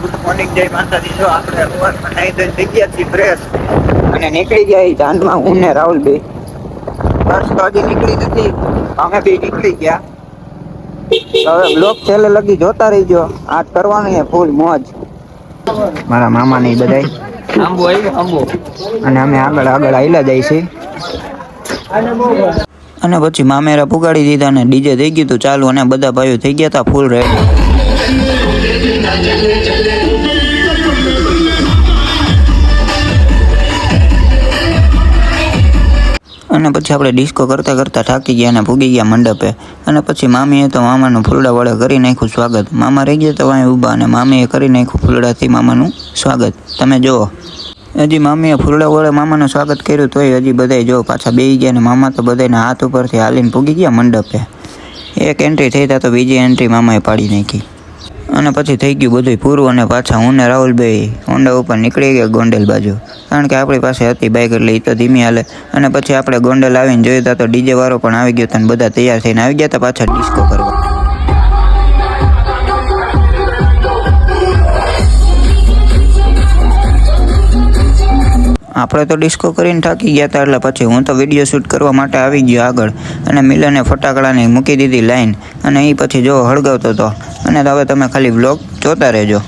Good morning જય માતાજી. જો આપણે સવારમાં નાઈ ધોઈને થઈ ગયા છીએ ફ્રેશ અને નીકળી ગયા છીએ જાનમાં હું ને રાહુલ બે. બસ તો હજી નીકળી નથી. અમે બે નીકળી ગયા. હવે બ્લોક છેલ્લે લગી જોતા રહીજો. આજ કરવાની છે ફૂલ મોજ. મારા મામા ને બધાય. આંબો આવ્યો આંબો. અને અમે આગળ આગળ આયલા જાય છે. અને પછી મામેરા પુગાડી દીધા ને ડીજે થઈ ગયું હતું ચાલુ અને બધા ભાઈઓ થઈ ગયા હતા ફૂલ રેડી અને પછી આપણે ડિસ્કો કરતાં કરતાં થાકી ગયા અને ભૂગી ગયા મંડપે. અને પછી મામીએ તો મામાનું ફૂલડા વડે કરી નાખ્યું સ્વાગત. મામા રહી ગયા તો વાંહે ઊભા અને મામીએ કરી નાખ્યું ફૂલડાથી મામાનું સ્વાગત. તમે જુઓ. હજી મામીએ ફૂલડા વડે મામાનું સ્વાગત કર્યું તોય હજી બધાય જો પાછા બેસી ગયા અને મામા તો બધાના હાથ ઉપરથી હાલીને પૂગી ગયા મંડપે. એક એન્ટ્રી થઈ તા તો બીજી એન્ટ્રી મામાએ પાડી નાખી. અને પછી થઈ ગયું બધું પૂરું અને પાછા હું ને રાહુલભાઈ હોન્ડા ઉપર નીકળી ગયા ગોંડલ બાજુ. કારણ કે આપણી પાસે હતી બાઇક એટલે એ તો ધીમી હાલે. અને પછી આપણે ગોંડલ આવીને જોયું તો ડીજે વાળો પણ આવી ગયો હતો અને બધા તૈયાર થઈને આવી ગયા હતા પાછા ડિસ્કો કરવા. આપણે તો ડિસ્કો કરીને થાકી ગયા હતા, એટલે પછી હું તો વીડિયો શૂટ કરવા માટે આવી ગયો આગળ. અને મિલને ફટાકડાની મૂકી દીધી લાઈન અને એ પછી જો હળગાવતો હતો અને હવે તમે ખાલી બ્લોગ જોતા રહેજો.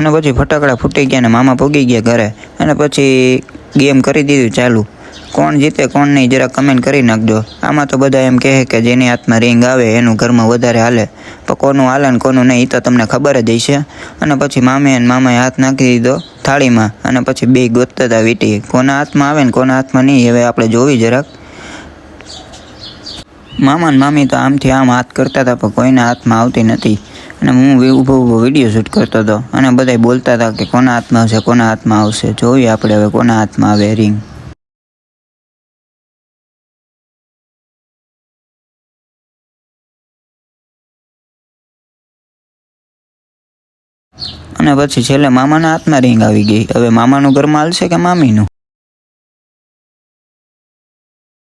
અને પછી ફટાકડા ફૂટી ગયા અને મામા પૂગી ગયા ઘરે. અને પછી ગેમ કરી દીધું ચાલુ. કોણ જીતે, કોણ નહીં, જરા કમેન્ટ કરી નાખજો. આમાં તો બધા એમ કહે કે જેની હાથમાં રિંગ આવે, એનું ઘરમાં વધારે હાલે. પણ કોનું હાલે ને કોનું નહીં એ તો તમને ખબર જ હશે. અને પછી મામે અને મામાએ હાથ નાખી દીધો થાળીમાં. અને પછી બે ગોતતા હતા વીટી. કોના હાથમાં આવે ને કોના હાથમાં નહીં, હવે આપણે જોવી જરાક. મામા ને મામી તો આમથી આમ હાથ કરતા હતા, પણ કોઈના હાથમાં આવતી નથી. અને હું ઊભો ઊભો વીડિયો શૂટ કરતો હતો. અને બધાય બોલતા હતા કે કોના હાથમાં આવશે, કોના હાથમાં આવશે. જોઈએ આપણે હવે કોના હાથમાં આવે રિંગ અને પછી છેલ્લે મામાના હાથમાં રિંગ આવી ગઈ. હવે મામાનું ઘરમાં હાલશે કે મામીનું?